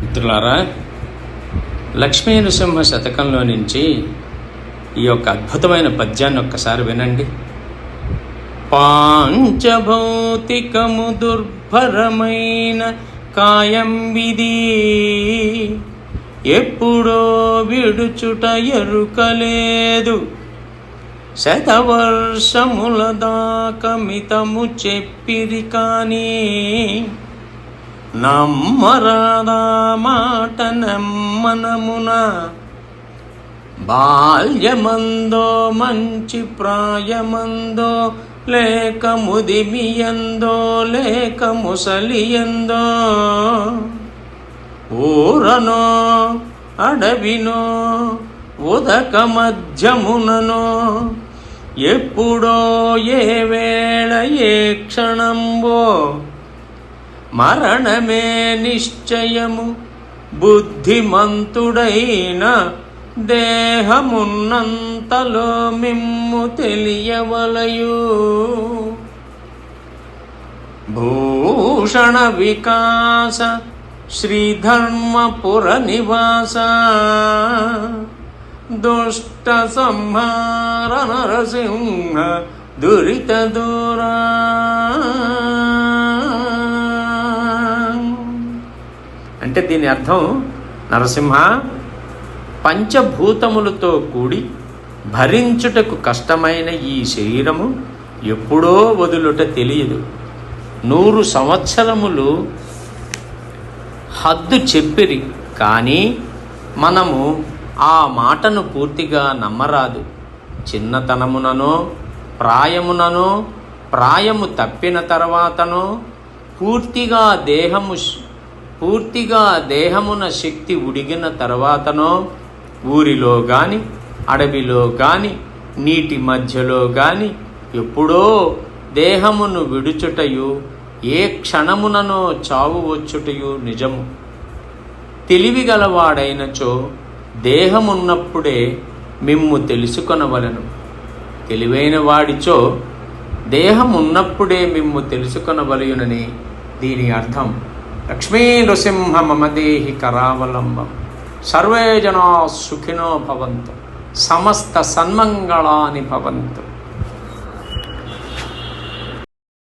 మిత్రులారా లక్ష్మీ నృసింహ శతకంలో నుంచి ఈ యొక్క అద్భుతమైన పద్యాన్ని ఒక్కసారి వినండి. పాంచభౌతికము దుర్భరమైన కాయం విధి ఎప్పుడో విడుచుట ఎరుకలేదు. శతవర్షముల దాకమితము చెప్పిరి కానీ నమ్మరాదా మాట నమ్మనమున. బాల్యమందో మంచి ప్రాయమందో లేక ముదిమియందో లేక ముసలియందో. ఊరనో అడవినో ఉదక మధ్యముననో. ఎప్పుడో ఏ వేళ ఏ క్షణంబో మరణమే నిశ్చయము. బుద్ధిమంతుడైన దేహమున్నంతలో మిమ్ము తెలియవలయు. భూషణ వికాస శ్రీధర్మపుర నివాస దుష్ట సంహార నరసింహ దురిత దూరా. అంటే దీని అర్థం నరసింహ పంచభూతములతో కూడి భరించుటకు కష్టమైన ఈ శరీరము ఎప్పుడో వదులుట తెలియదు. నూరు సంవత్సరములు హద్దు చెప్పిరి కానీ మనము ఆ మాటను పూర్తిగా నమ్మరాదు. చిన్నతనముననో ప్రాయముననో ప్రాయము తప్పిన తర్వాతనో పూర్తిగా దేహము పూర్తిగా దేహమున శక్తి ఉడిగిన తర్వాతనో ఊరిలో కానీ అడవిలో కానీ నీటి మధ్యలో కానీ ఎప్పుడో దేహమును విడుచుటయు ఏ క్షణముననో చావు వచ్చుటయు నిజము. తెలివిగలవాడైనచో దేహమున్నప్పుడే మిమ్ము తెలుసుకొనవలను. తెలివైన వాడిచో దేహం ఉన్నప్పుడే మిమ్ము తెలుసుకొనవలయునని దీని అర్థం. లక్ష్మీ నృసింహ మమదేహి కరావలంబం. సర్వే జనా సుఖినో భవంతు. సమస్త సన్మంగళాని భవంతు.